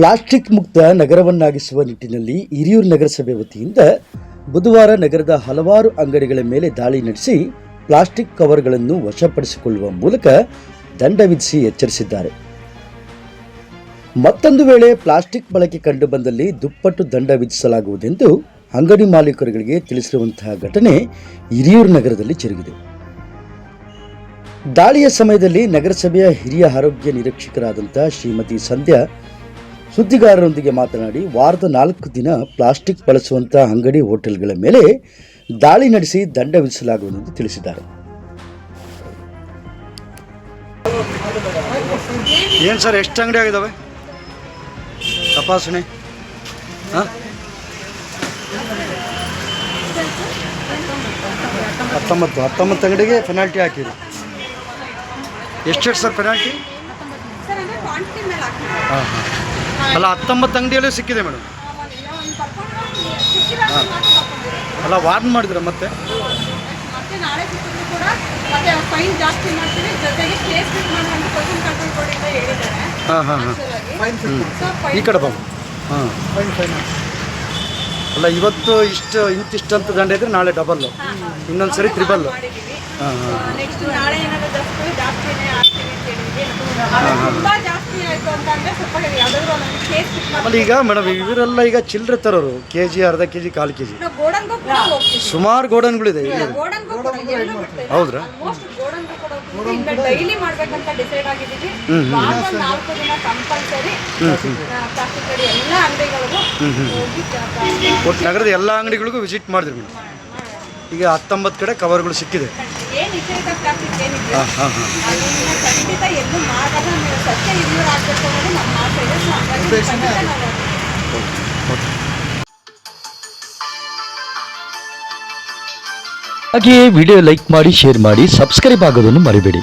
Plastic ಮುಕ್ತ ನಗರವನ್ನಾಗಿಸುವ ನಿಟ್ಟಿನಲ್ಲಿ ಹಿರಿಯೂರು ನಗರಸಭೆ ವತಿಯಿಂದ ಬುಧವಾರ ನಗರದ ಹಲವಾರು ಅಂಗಡಿಗಳ ಮೇಲೆ ದಾಳಿ ನಡೆಸಿ ಪ್ಲಾಸ್ಟಿಕ್ ಕವರ್ಗಳನ್ನು ವಶಪಡಿಸಿಕೊಳ್ಳುವ ಮೂಲಕ ದಂಡ ವಿಧಿಸಿ ಎಚ್ಚರಿಸಿದ್ದಾರೆ. ಮತ್ತೊಂದು ವೇಳೆ ಪ್ಲಾಸ್ಟಿಕ್ ಬಳಕೆ ಕಂಡುಬಂದಲ್ಲಿ ದುಪ್ಪಟ್ಟು ದಂಡ ವಿಧಿಸಲಾಗುವುದೆಂದು ಅಂಗಡಿ ಮಾಲೀಕರುಗಳಿಗೆ ತಿಳಿಸಿರುವಂತಹ ಘಟನೆ ಹಿರಿಯೂರು ನಗರದಲ್ಲಿ ಜರುಗಿದೆ. ದಾಳಿಯ ಸಮಯದಲ್ಲಿ ನಗರಸಭೆಯ ಹಿರಿಯ ಆರೋಗ್ಯ ನಿರೀಕ್ಷಕರಾದಂಥ ಶ್ರೀಮತಿ ಸಂಧ್ಯಾ ಸುದ್ದಿಗಾರರೊಂದಿಗೆ ಮಾತನಾಡಿ ವಾರದ ನಾಲ್ಕು ದಿನ ಪ್ಲಾಸ್ಟಿಕ್ ಬಳಸುವಂಥ ಅಂಗಡಿ ಹೋಟೆಲ್ಗಳ ಮೇಲೆ ದಾಳಿ ನಡೆಸಿ ದಂಡ ವಿಧಿಸಲಾಗುವುದೆಂದು ತಿಳಿಸಿದ್ದಾರೆ. ಏನು ಸರ್ ಎಷ್ಟು ಅಂಗಡಿ ಆಗಿದ್ದಾವೆ ತಪಾಸಣೆ? ಹಾಂ? ಹತ್ತೊಂಬತ್ತು ಹತ್ತೊಂಬತ್ತು ಅಂಗಡಿಗೆ ಪೆನಾಲ್ಟಿ ಹಾಕಿದೆ ಎಷ್ಟು ಸರ್ ಪೆನಾಲ್ಟಿ ಸರ್ ಅಂದರೆ ಕ್ವಾಂಟಿಟಿ ಮೇಲೆ ಹಾಕ್ತೀವಿ ಹಾಂ ಹಾಂ. ಅಲ್ಲ ಹತ್ತೊಂಬತ್ತು ಅಂಗಡಿಯಲ್ಲೇ ಸಿಕ್ಕಿದೆ ಮೇಡಮ್. ಅಲ್ಲ ವಾರ್ನ್ ಮಾಡಿದ್ರ ಮತ್ತೆ? ಮತ್ತೆ ನಾಳೆ ಸಿಕ್ಕಿದ್ರು ಕೂಡ ಮತ್ತೆ ಫೈನ್ ಜಾಸ್ತಿ ಮಾಡ್ತೀವಿ ಜೊತೆಗೆ ಕೇಸ್ ಹೇಳಿದ್ದಾರೆ. ಹಾಂ ಹಾಂ fine- ಈ ಕಡೆ ಬಾಬು ಹಾಂ. ಅಲ್ಲ ಇವತ್ತು ಇಷ್ಟು ಇಂತಿಷ್ಟು ಅಂತ ದಂಡ ಇದ್ರೆ ನಾಳೆ ಡಬಲ್ಲು ಇನ್ನೊಂದು ಸರಿ ತ್ರಿಬಲ್ ಮಾಡಿದ್ದೀವಿ ಹಾಂ ಹಾಂ ನೆಕ್ಸ್ಟ್ ನಾಳೆ ಏನಾದ್ರು ಜಾಸ್ತಿ ಜಾಸ್ತಿನೇ ಆಗ್ತೀವಿ ಅಂತ ಹೇಳಿದ್ವಿ ಆಮೇಲೆ ತುಂಬಾ ಜಾಸ್ತಿ ಆಯ್ತು ಅಂತಂದ್ರೆ ಸ್ವಲ್ಪ ಯಾವ್ದಾದ್ರು ಒಂದು ಕೇಸ್ ಬಿಟ್ ಮಾಡಿ ಆಮೇಲೆ ಈಗ ಮೇಡಮ್ ಇವರೆಲ್ಲ ಈಗ ಚಿಲ್ಲರೆ ತರೋರು ಕೆ ಜಿ ಅರ್ಧ ಕೆ ಜಿ ಕಾಲು ಕೆ ಜಿ ಸುಮಾರು ಗೋಡನ್ಗಳಿದೆ ಹೌದ್ರಾ? ಡೈಲಿ ಮಾಡ್ಬೇಕಂತ ಡಿಸೈಡ್ ಆಗಿದ್ದೀವಿ. ನಾಲ್ಕು ದಿನ ಕಂಪಲ್ಸರಿ ಎಲ್ಲ ಅಂಗಡಿಗಳಿಗೂ ಒಟ್ಟು ನಗರದ ಎಲ್ಲ ಅಂಗಡಿಗಳಿಗೂ ವಿಸಿಟ್ ಮಾಡಿದ್ರು ಮೇಡಮ್. ಈಗ ಹತ್ತೊಂಬತ್ತು ಕಡೆ ಕವರ್ಗಳು ಸಿಕ್ಕಿದೆ. ಹಾಂ ಹಾಂ ಹಾಂ. ಹಾಗೆಯೇ ವಿಡಿಯೋ ಲೈಕ್ ಮಾಡಿ ಶೇರ್ ಮಾಡಿ ಸಬ್ಸ್ಕ್ರೈಬ್ ಆಗೋದನ್ನು ಮರಿಬೇಡಿ.